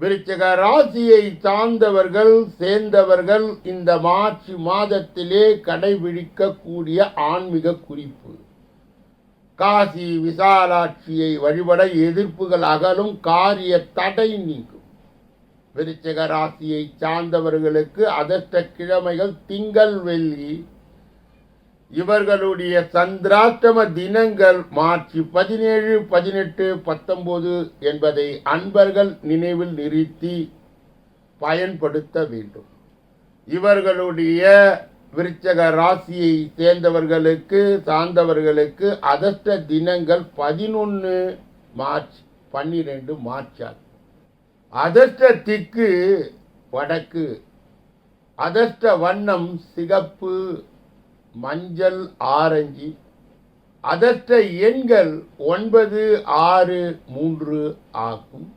விருச்சக ராசியை சார்ந்தவர்கள் சேர்ந்தவர்கள் இந்த மார்ச் மாதத்திலே கடைபிடிக்கக்கூடிய ஆன்மீக குறிப்பு. காசி விசாலாட்சியை வழிபட எதிர்ப்புகள் அகலும் காரிய தடை நீங்கும். விருச்சக ராசியை சார்ந்தவர்களுக்கு அதிர்ஷ்ட கிழமைகள் திங்கள் வெள்ளி இவர்களுடைய சந்திராஷ்டம தினங்கள் மார்ச் பதினேழு பதினெட்டு பத்தொன்பது என்பதை அன்பர்கள் நினைவில் நிறுத்தி பயன்படுத்த வேண்டும். இவர்களுடைய விருச்சக ராசியை சேர்ந்தவர்களுக்கு சார்ந்தவர்களுக்கு அதிர்ஷ்ட தினங்கள் பதினொன்று மார்ச் பன்னிரெண்டு மார்ச் ஆகும். அதிர்ஷ்ட திக்கு வடக்கு அதஷ்ட வண்ணம் சிகப்பு மஞ்சள் ஆரஞ்சு. அதற்ற எண்கள் ஒன்பது ஆறு மூன்று ஆகும்.